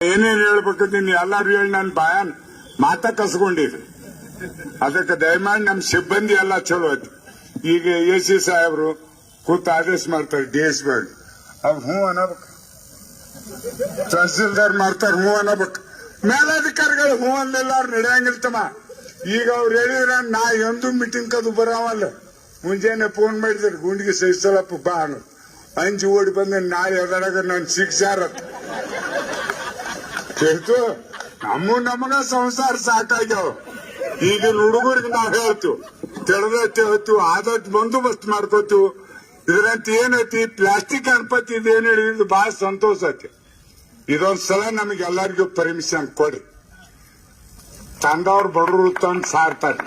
ಏನೇನ್ ಹೇಳ್ಬೇಕಂತ ನೀನು ಎಲ್ಲಾರು ಹೇಳಿ ನನ್ನ ಬಾಯನ್ ಮಾತ ಕಸ್ಕೊಂಡಿರಿ ಅದಕ್ಕೆ ದಯಮಾಡಿ ನಮ್ಮ ಸಿಬ್ಬಂದಿ ಎಲ್ಲ ಚಲೋ ಐತಿ ಈಗ ಎ ಸಿ ಸಾಹೇಬ್ರು ಕೂತು ಆದೇಶ ಮಾಡ್ತಾರೆ ಡಿ ಎಸ್ ಬೇಡ. ಅವ್ರು ಹ್ಞೂ ಅನ್ನಬೇಕು. ತಹಸೀಲ್ದಾರ್ ಮಾಡ್ತಾರೆ, ಹ್ಞೂ ಅನ್ನಬೇಕು. ಮೇಲಧಿಕಾರಿಗಳು ಹ್ಞೂ ಅಂದೆಲ್ಲ, ಅವ್ರು ನಡೆಯಂಗಿರ್ತಮ್ಮ ಈಗ ಅವ್ರು ಹೇಳಿದ್ರ ನಾ ಎಂದು ಮೀಟಿಂಗ್ ಕದು ಬರೋವಲ್ಲ. ಮುಂಜಾನೆ ಫೋನ್ ಮಾಡಿದ್ರು, ಗುಂಡಿಗೆ ಸಹಿಸಲಪ್ಪ ಬಾ ಅನ್ನೋದು. ಅಂಜಿ ಓಡಿ ಬಂದ ನಾಳೆ ಎದರಾಗ ನಾನು ಶಿಕ್ಷಾರತ್ ಹೇಳ್ತು ನಮ್ಮ ನಮಗ ಸಂಸಾರ ಸಾಕಾಗ್ಯಾವ. ಈಗಿನ ಹುಡುಗರಿಗೆ ನಾವ್ ಹೇಳ್ತೀವಿ ತೆಳದೈತಿ ಹೇಳ್ತೀವಿ ಆದಷ್ಟು ಬಂದೋಬಸ್ತ್ ಮಾಡ್ಕೋತೀವಿ. ಇದ್ರಂತ ಏನೈತಿ? ಪ್ಲಾಸ್ಟಿಕ್ ಗಣಪತಿ ಇದೇನು ಹೇಳಿದ್ರು ಬಹಳ ಸಂತೋಷ ಐತಿ. ಇದೊಂದ್ಸಲ ನಮಗೆ ಎಲ್ಲರಿಗೂ ಪರ್ಮಿಷನ್ ಕೊಡ್ರಿ. ತಂದವ್ರು ಬಡವರು ತಂದು ಸಾರ್ತಾರೆ.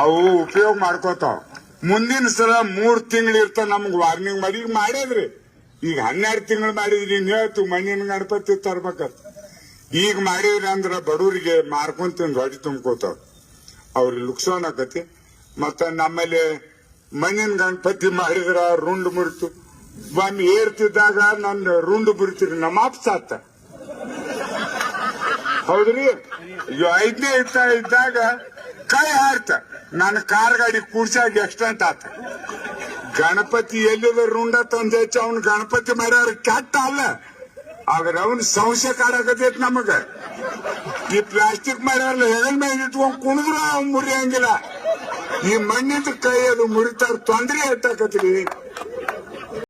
ಅವು ಉಪಯೋಗ ಮಾಡ್ಕೋತಾವ. ಮುಂದಿನ ಸಲ ಮೂರ್ ತಿಂಗಳು ಇರ್ತಾವ ನಮ್ಗೆ ವಾರ್ನಿಂಗ್ ಮಾಡಿ, ಈಗ ಮಾಡ್ಯಾದ್ರಿ. ಈಗ ಹನ್ನೆರಡು ತಿಂಗಳು ಮಾಡಿದ್ರಿ ನೀವು ಹೇಳ್ತು ಮಣ್ಣಿನ ಗಣಪತಿ ತರ್ಬೇಕಂತ. ಈಗ ಮಾಡಿದ್ರಿ ಅಂದ್ರ ಬಡವರಿಗೆ ಮಾರ್ಕೊಂಡ್ ತಿಂದು ಹೊಡಿ ತುಂಬ್ಕೋತಾವ. ಅವ್ರಿಗೆ ಲುಕ್ಸಾನ್ ಆಕತಿ. ಮತ್ತ ನಮ್ಮಲ್ಲಿ ಮಣ್ಣಿನ ಗಣಪತಿ ಮಾಡಿದ್ರ ರುಂಡು ಮುರಿತು. ಒಮ್ಮೆ ಏರ್ತಿದ್ದಾಗ ನನ್ನ ರುಂಡು ಮುರಿತೀರಿ, ನಮ್ಮ ಸಾತ. ಹೌದ್ರಿ? ಐದನೇ ಇತ್ತ ಇದ್ದಾಗ ಕೈ ಹಾರ್ತ ನನ್ನ ಕಾರ್ ಗಾಡಿ ಕೂಡ್ಸಾಗ ಎಕ್ಸ್ಟೆಂಟ್ ಆತ. ಗಣಪತಿ ಎಲ್ಲಿದ ರುಂಡ ತಂದೆ ಅವ್ನ ಗಣಪತಿ ಮಾಡ್ಯಾರ ಕೆಟ್ಟ ಅಲ್ಲ. ಆದ್ರೆ ಅವನ್ ಸಂಶಯ ಕಾಡಾಕತೈತ್ ನಮಗ. ಈ ಪ್ಲಾಸ್ಟಿಕ್ ಮಾಡ್ಯಾರಲ್ಲ ಹೆಗಲ್ ಮೇಲೆ ಇಟ್ಕೊಂಡ್ ಕುಣಿದ್ರು ಅವ್ನ್ ಮುರಿಯಂಗಿಲ್ಲ. ಈ ಮಣ್ಣಿದ ಕೈ ಅದು ಮುರಿತಾರ ತೊಂದ್ರೆ ಎತ್ತಾಕತ್ರಿ